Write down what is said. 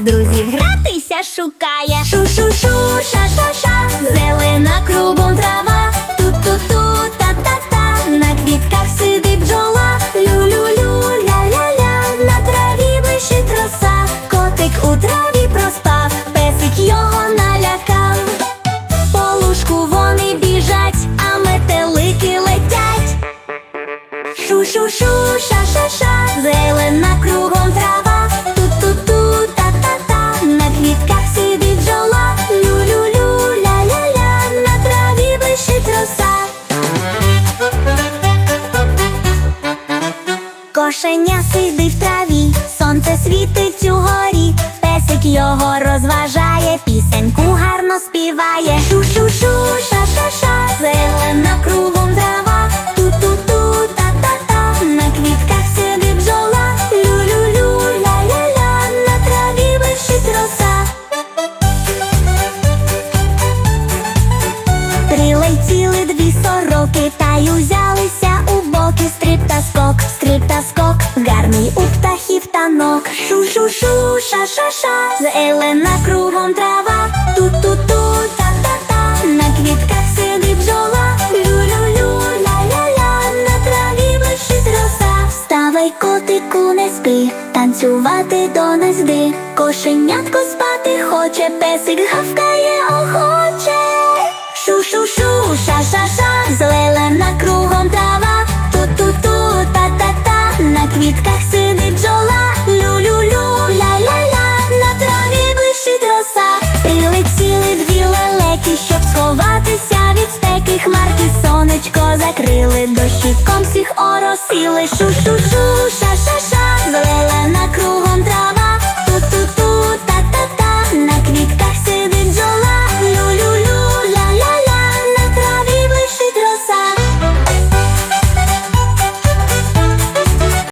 шукає, друзів гратися шукає. Шу-шу-шу, ша-ша-ша, зелена кругом трава. Ту-ту-ту, та-та-та, на квітках сидить бджола. Лю-лю-лю, ля-ля-ля, на траві блищить роса. Котик у траві проспав, песик його налякав. По лужку вони біжать, а метелики летять. Шу-шу-шу, ша-ша-ша, зелена кругом трава. Кошеня сидить в траві, сонце світить угорі, песик його розважає, пісеньку гарно співає. Шу-шу-шу, ша-ша-ша, зелена кругом трава, ту-ту-ту, та-та-та, на квітках сидить бджола, лю-лю-лю, ля-ля-ля, на траві вишить роса. Прилетіли дві сороки, та й узялися Шу-шу-шу, ша-ша-ша, зелена кругом трава, ту-ту-ту, та-та-та, на квітках сидить бджола, лю-лю-лю, ля-ля-ля, на траві вишить роса. Вставай, котику, не спи, танцювати до нас йди. Кошенятко спати хоче, песик гавкає охоче. Шу-шу-шу, ша-ша-ша, віконечко закрили, дощиком всіх оросили, шу-шу-шу.